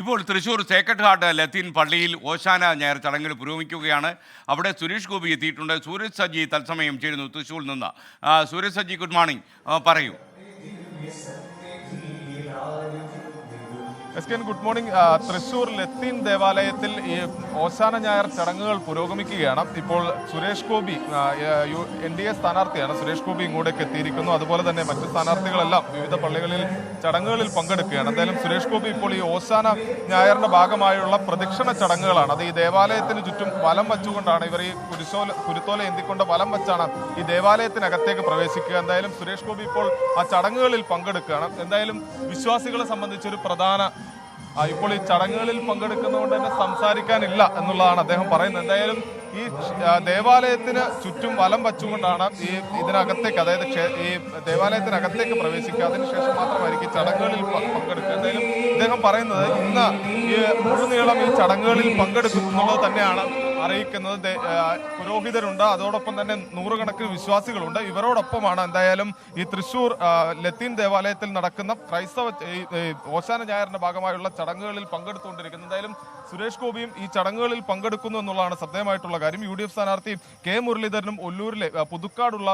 ഇപ്പോൾ Thrissur sacred heart ലത്തീൻ പള്ളിയിൽ ഓശാന ഞായർ ചടങ്ങുകൾ പുരോഗമിക്കുകയാണ് അവിടെ സുരേഷ് ഗോപി എത്തിയിട്ടുണ്ട് സൂരജ് സജ്ജി തത്സമയം ചേരുന്നു തൃശ്ശൂരിൽ നിന്ന് ആ, സൂരജ് സജ്ജി ഗുഡ് മോർണിംഗ് പറയൂ S K good morning. Thrissur ലത്തീൻ ദേവാലയത്തിൽ ഈ ഓശാന ഞായർ ചടങ്ങുകൾ പുരോഗമിക്കുകയാണ്. ഇപ്പോൾ Suresh Gopi N D A സ്ഥാനാർത്ഥിയാണ്. സുരേഷ് ഗോപി ഇങ്ങോട്ടേക്ക് എത്തിയിരിക്കുന്നു. അതുപോലെ തന്നെ മറ്റ് സ്ഥാനാർത്ഥികളെല്ലാം വിവിധ പള്ളികളിൽ ചടങ്ങുകളിൽ പങ്കെടുക്കുകയാണ്. എന്തായാലും സുരേഷ് ഗോപി ഇപ്പോൾ ഈ ഓശാന ഞായറിന്റെ ഭാഗമായുള്ള പ്രദക്ഷിണ ചടങ്ങുകളാണ്. അത് ഈ ദേവാലയത്തിന് ചുറ്റും വലം വച്ചുകൊണ്ടാണ് ഇവർ ഈ കുരിശോല കുരുത്തോല എന്തിക്കൊണ്ട് വലം വച്ചാണ് ഈ ദേവാലയത്തിനകത്തേക്ക് പ്രവേശിക്കുക. എന്തായാലും സുരേഷ് ഗോപി ഇപ്പോൾ ആ ചടങ്ങുകളിൽ പങ്കെടുക്കുകയാണ്. എന്തായാലും വിശ്വാസികളെ സംബന്ധിച്ചൊരു പ്രധാന ഇപ്പോൾ ഈ ചടങ്ങുകളിൽ പങ്കെടുക്കുന്നതുകൊണ്ട് തന്നെ സംസാരിക്കാനില്ല എന്നുള്ളതാണ് അദ്ദേഹം പറയുന്നത്. എന്തായാലും ഈ ദേവാലയത്തിന് ചുറ്റും വലം വച്ചുകൊണ്ടാണ് ഈ ഇതിനകത്തേക്ക് അതായത് ഈ ദേവാലയത്തിനകത്തേക്ക് പ്രവേശിക്കുക. അതിനുശേഷം മാത്രമായിരിക്കും ചടങ്ങുകളിൽ പങ്കെടുക്കുന്നതിലും അദ്ദേഹം പറയുന്നത് ഇന്ന് ഈ മുഴുനീളം ഈ ചടങ്ങുകളിൽ പങ്കെടുക്കും എന്നുള്ളത് തന്നെയാണ് അറിയിക്കുന്നത്. പുരോഹിതരുണ്ട്. അതോടൊപ്പം തന്നെ നൂറുകണക്കിന് വിശ്വാസികളുണ്ട്. ഇവരോടൊപ്പമാണ് എന്തായാലും ഈ തൃശൂർ ലത്തീൻ ദേവാലയത്തിൽ നടക്കുന്ന ക്രൈസ്തവ ഓശാന ഞായറിന്റെ ഭാഗമായുള്ള ചടങ്ങുകളിൽ പങ്കെടുത്തുകൊണ്ടിരിക്കുന്നത്. എന്തായാലും സുരേഷ് ഗോപിയും ഈ ചടങ്ങുകളിൽ പങ്കെടുക്കുന്നു എന്നുള്ളതാണ് ശ്രദ്ധേയമായിട്ടുള്ള കാര്യം. യു ഡി എഫ് സ്ഥാനാർത്ഥി കെ മുരളീധരനും ഒല്ലൂരിലെ പുതുക്കാടുള്ള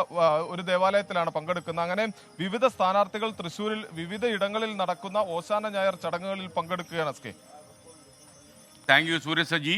ഒരു ദേവാലയത്തിലാണ് പങ്കെടുക്കുന്നത്. അങ്ങനെ വിവിധ സ്ഥാനാർത്ഥികൾ തൃശൂരിൽ വിവിധ ഇടങ്ങളിൽ നടക്കുന്ന ഓശാന ഞായർ ചടങ്ങുകളിൽ പങ്കെടുക്കുകയാണ് S K. Thank you Suryasaji